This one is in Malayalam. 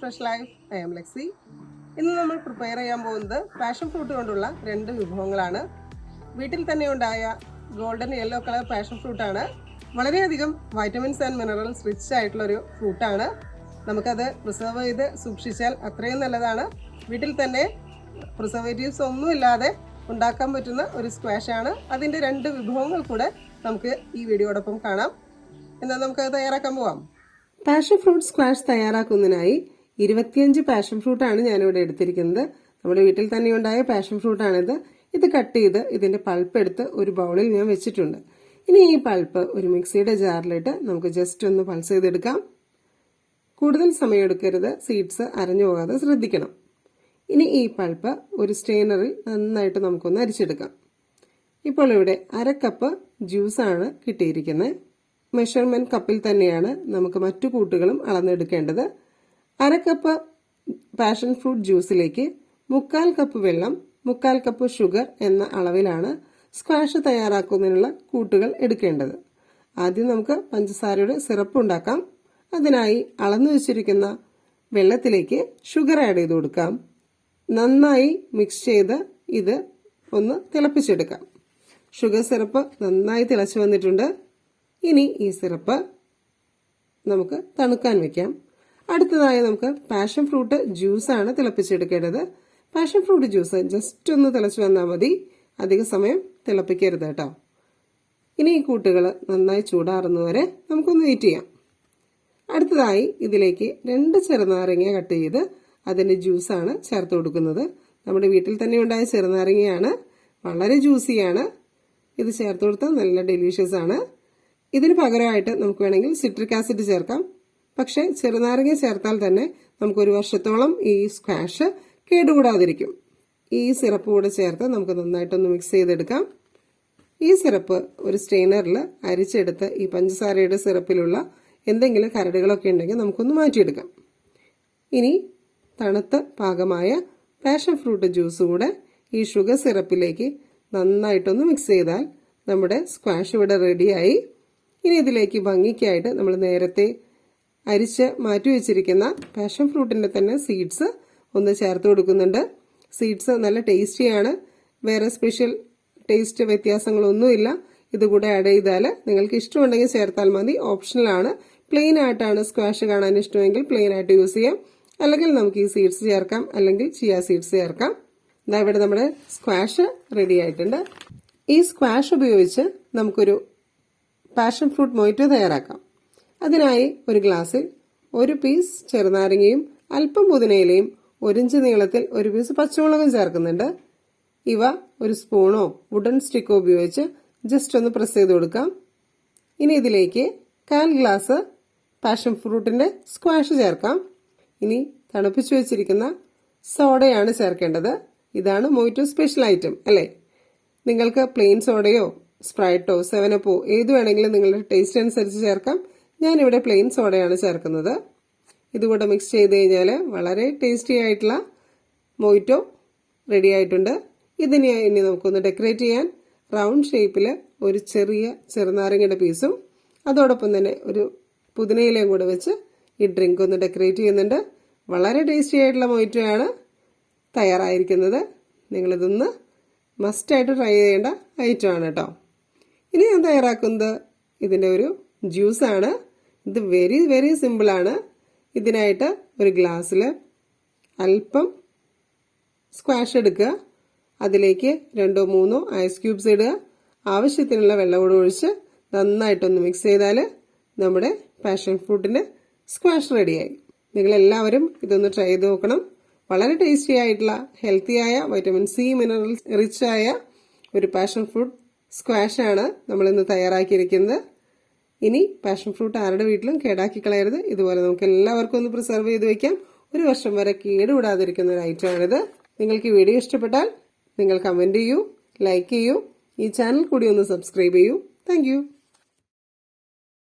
Fresh life I M Lexie ഇന്ന് നമ്മൾ പ്രിപ്പയർ ചെയ്യാൻ പോകുന്നത് പാഷൻ ഫ്രൂട്ട് കൊണ്ടുള്ള രണ്ട് വിഭവങ്ങളാണ്. വീട്ടിൽ തന്നെ ഉണ്ടായ ഗോൾഡൻ യെല്ലോ കളർ പാഷൻ ഫ്രൂട്ടാണ് വളരെയധികം വൈറ്റമിൻസ് ആൻഡ് മിനറൽസ് റിച്ച് ആയിട്ടുള്ള ഒരു ഫ്രൂട്ടാണ് നമുക്കത് പ്രിസർവ് ചെയ്ത് സൂക്ഷിച്ചാൽ അത്രയും നല്ലതാണ്. വീട്ടിൽ തന്നെ പ്രിസർവേറ്റീവ്സ് ഒന്നുമില്ലാതെ ഉണ്ടാക്കാൻ പറ്റുന്ന ഒരു സ്ക്വാഷാണ് അതിന്റെ രണ്ട് വിഭവങ്ങൾ കൂടെ നമുക്ക് ഈ വീഡിയോടൊപ്പം കാണാം. എന്നാൽ നമുക്കത് തയ്യാറാക്കാൻ പോവാം. പാഷൻ ഫ്രൂട്ട് സ്ക്വാഷ് തയ്യാറാക്കുന്നതിനായി ഇരുപത്തിയഞ്ച് പാഷൻ ഫ്രൂട്ടാണ് ഞാനിവിടെ എടുത്തിരിക്കുന്നത്. നമ്മുടെ വീട്ടിൽ തന്നെ ഉണ്ടായ പാഷൻ ഫ്രൂട്ടാണിത് ഇത് കട്ട് ചെയ്ത് ഇതിന്റെ പൾപ്പ് എടുത്ത് ഒരു ബൗളിൽ ഞാൻ വെച്ചിട്ടുണ്ട്. ഇനി ഈ പൾപ്പ് ഒരു മിക്സിയുടെ ജാറിലിട്ട് നമുക്ക് ജസ്റ്റ് ഒന്ന് പൾസ് ചെയ്തെടുക്കാം. കൂടുതൽ സമയം എടുക്കരുത്. സീഡ്സ് അരഞ്ഞു പോകാതെ ശ്രദ്ധിക്കണം. ഇനി ഈ പൾപ്പ് ഒരു സ്റ്റെയിനറിൽ നന്നായിട്ട് നമുക്കൊന്ന് അരിച്ചെടുക്കാം. ഇപ്പോൾ ഇവിടെ അര കപ്പ് ജ്യൂസാണ് കിട്ടിയിരിക്കുന്നത്. മെഷർമെന്റ് കപ്പിൽ തന്നെയാണ് നമുക്ക് മറ്റു കൂട്ടുകളും അളന്നെടുക്കേണ്ടത്. അര കപ്പ് പാഷൻ ഫ്രൂട്ട് ജ്യൂസിലേക്ക് മുക്കാൽ കപ്പ് വെള്ളം മുക്കാൽ കപ്പ് ഷുഗർ എന്ന അളവിലാണ് സ്ക്വാഷ് തയ്യാറാക്കുന്നതിനുള്ള കൂട്ടുകൾ എടുക്കേണ്ടത്. ആദ്യം നമുക്ക് പഞ്ചസാരയുടെ സിറപ്പ് ഉണ്ടാക്കാം. അതിനായി അളന്നു വെച്ചിരിക്കുന്ന വെള്ളത്തിലേക്ക് ഷുഗർ ആഡ് ചെയ്ത് കൊടുക്കാം. നന്നായി മിക്സ് ചെയ്ത് ഇത് ഒന്ന് തിളപ്പിച്ചെടുക്കാം. ഷുഗർ സിറപ്പ് നന്നായി തിളച്ചു വന്നിട്ടുണ്ട്. ഇനി ഈ സിറപ്പ് നമുക്ക് തണുക്കാൻ വെക്കാം. അടുത്തതായി നമുക്ക് പാഷൻ ഫ്രൂട്ട് ജ്യൂസാണ് തിളപ്പിച്ചെടുക്കേണ്ടത്. പാഷൻ ഫ്രൂട്ട് ജ്യൂസ് ജസ്റ്റ് ഒന്ന് തിളച്ചു വന്നാൽ മതി. അധിക സമയം തിളപ്പിക്കരുത് കേട്ടോ. ഇനി ഈ കൂട്ടുകൾ നന്നായി ചൂടാറുന്നവരെ നമുക്കൊന്ന് വെയിറ്റ് ചെയ്യാം. അടുത്തതായി ഇതിലേക്ക് രണ്ട് ചെറുനാരങ്ങ കട്ട് ചെയ്ത് അതിന്റെ ജ്യൂസാണ് ചേർത്ത് കൊടുക്കുന്നത്. നമ്മുടെ വീട്ടിൽ തന്നെ ഉണ്ടായ ചെറുനാരങ്ങയാണ്. വളരെ ജ്യൂസിയാണ് ഇത് ചേർത്ത് കൊടുത്താൽ നല്ല ഡെലീഷ്യസ് ആണ്. ഇതിന് പകരമായിട്ട് നമുക്ക് വേണമെങ്കിൽ സിട്രിക് ആസിഡ് ചേർക്കാം. പക്ഷേ ചെറുനാരങ്ങ ചേർത്താൽ തന്നെ നമുക്കൊരു വർഷത്തോളം ഈ സ്ക്വാഷ് കേടുകൂടാതിരിക്കും. ഈ സിറപ്പ് കൂടെ ചേർത്ത് നമുക്ക് നന്നായിട്ടൊന്ന് മിക്സ് ചെയ്തെടുക്കാം. ഈ സിറപ്പ് ഒരു സ്റ്റെയിനറിൽ അരിച്ചെടുത്ത് ഈ പഞ്ചസാരയുടെ സിറപ്പിലുള്ള എന്തെങ്കിലും കരടുകളൊക്കെ ഉണ്ടെങ്കിൽ നമുക്കൊന്ന് മാറ്റിയെടുക്കാം. ഇനി തണുത്ത പാകമായ പാഷൻ ഫ്രൂട്ട് ജ്യൂസ് കൂടെ ഈ ഷുഗർ സിറപ്പിലേക്ക് നന്നായിട്ടൊന്ന് മിക്സ് ചെയ്താൽ നമ്മുടെ സ്ക്വാഷ് ഇവിടെ റെഡിയായി ഇനി ഇതിലേക്ക് ഭംഗിക്കായിട്ട് നമ്മൾ നേരത്തെ അരിച്ച് മാറ്റി വെച്ചിരിക്കുന്ന പാഷൻ ഫ്രൂട്ടിന്റെ തന്നെ സീഡ്സ് ഒന്ന് ചേർത്ത് കൊടുക്കുന്നുണ്ട്. സീഡ്സ് നല്ല ടേസ്റ്റിയാണ് വേറെ സ്പെഷ്യൽ ടേസ്റ്റ് വ്യത്യാസങ്ങളൊന്നുമില്ല. ഇതുകൂടെ ആഡ് ചെയ്താൽ നിങ്ങൾക്ക് ഇഷ്ടമുണ്ടെങ്കിൽ ചേർത്താൽ മതി. ഓപ്ഷണലാണ് പ്ലെയിൻ ആയിട്ടാണ് സ്ക്വാഷ് കാണാൻ ഇഷ്ടമെങ്കിൽ പ്ലെയിൻ ആയിട്ട് യൂസ് ചെയ്യാം. അല്ലെങ്കിൽ നമുക്ക് ഈ സീഡ്സ് ചേർക്കാം. അല്ലെങ്കിൽ ചിയ സീഡ്സ് ചേർക്കാം. ഇതാ ഇവിടെ നമ്മുടെ സ്ക്വാഷ് റെഡി ആയിട്ടുണ്ട്. ഈ സ്ക്വാഷ് ഉപയോഗിച്ച് നമുക്കൊരു പാഷൻ ഫ്രൂട്ട് മൊയ്റ്റോ തയ്യാറാക്കാം. അതിനായി ഒരു ഗ്ലാസ്സിൽ ഒരു പീസ് ചെറുനാരങ്ങയും അല്പം പുതിനയിലയും ഒരിഞ്ച് നീളത്തിൽ ഒരു പീസ് പച്ചമുളകും ചേർക്കുന്നുണ്ട്. ഇവ ഒരു സ്പൂണോ വുഡൻ സ്റ്റിക്കോ ഉപയോഗിച്ച് ജസ്റ്റ് ഒന്ന് പ്രസ് ചെയ്ത് കൊടുക്കാം. ഇനി ഇതിലേക്ക് കാൽ ഗ്ലാസ് പാഷൻ ഫ്രൂട്ടിന്റെ സ്ക്വാഷ് ചേർക്കാം. ഇനി തണുപ്പിച്ചു വെച്ചിരിക്കുന്ന സോഡയാണ് ചേർക്കേണ്ടത്. ഇതാണ് മൊയ്റ്റോ സ്പെഷ്യൽ ഐറ്റം അല്ലേ? നിങ്ങൾക്ക് പ്ലെയിൻ സോഡയോ സ്പ്രൈറ്റോ സെവനപ്പോ ഏത് വേണമെങ്കിലും നിങ്ങളുടെ ടേസ്റ്റ് അനുസരിച്ച് ചേർക്കാം. ഞാനിവിടെ പ്ലെയിൻ സോഡയാണ് ചേർക്കുന്നത്. ഇതുകൂടെ മിക്സ് ചെയ്ത് കഴിഞ്ഞാൽ വളരെ ടേസ്റ്റി ആയിട്ടുള്ള മൊയ്റ്റോ റെഡി ആയിട്ടുണ്ട്. ഇതിനെ ഇനി നമുക്കൊന്ന് ഡെക്കറേറ്റ് ചെയ്യാൻ റൗണ്ട് ഷേപ്പിൽ ഒരു ചെറിയ ചെറുനാരങ്ങയുടെ പീസും അതോടൊപ്പം തന്നെ ഒരു പുതിനയിലയും കൂടെ വെച്ച് ഈ ഡ്രിങ്ക് ഒന്ന് ഡെക്കറേറ്റ് ചെയ്യുന്നുണ്ട്. വളരെ ടേസ്റ്റി ആയിട്ടുള്ള മൊയ്റ്റോയാണ് തയ്യാറായിരിക്കുന്നത്. നിങ്ങളിതൊന്ന് മസ്റ്റായിട്ട് ട്രൈ ചെയ്യേണ്ട ഐറ്റമാണ് കേട്ടോ. ഇനി ഞാൻ തയ്യാറാക്കുന്നത് ഇതിന്റെ ഒരു ജ്യൂസാണ് ഇത് വെരി വെരി സിമ്പിളാണ് ഇതിനായിട്ട് ഒരു ഗ്ലാസ്സിൽ അല്പം സ്ക്വാഷ് എടുക്കുക. അതിലേക്ക് രണ്ടോ മൂന്നോ ഐസ് ക്യൂബ്സ് ഇടുക. ആവശ്യത്തിനുള്ള വെള്ളം കൂടെ ഒഴിച്ച് നന്നായിട്ടൊന്ന് മിക്സ് ചെയ്താൽ നമ്മുടെ പാഷൻ ഫ്രൂട്ടിന്റെ സ്ക്വാഷ് റെഡിയായി നിങ്ങളെല്ലാവരും ഇതൊന്ന് ട്രൈ ചെയ്ത് നോക്കണം. വളരെ ടേസ്റ്റി ആയിട്ടുള്ള ഹെൽത്തിയായ വൈറ്റമിൻ സി മിനറൽസ് റിച്ചായ ഒരു പാഷൻ ഫ്രൂട്ട് സ്ക്വാഷ് ആണ് നമ്മൾ ഇന്ന് തയ്യാറാക്കിയിരിക്കുന്നത്. ഇനി പാഷൻ ഫ്രൂട്ട് ആരുടെ വീട്ടിലും കേടാക്കി കളയരുത്. ഇതുപോലെ നമുക്ക് എല്ലാവർക്കും ഒന്ന് പ്രിസർവ് ചെയ്ത് വെക്കാം. ഒരു വർഷം വരെ കേടുകൂടാതിരിക്കുന്ന ഒരു ഐറ്റം ഐറ്റമാണിത് നിങ്ങൾക്ക് ഈ വീഡിയോ ഇഷ്ടപ്പെട്ടാൽ നിങ്ങൾ കമന്റ് ചെയ്യൂ ലൈക്ക് ചെയ്യൂ. ഈ ചാനൽ കൂടി ഒന്ന് സബ്സ്ക്രൈബ് ചെയ്യൂ. താങ്ക്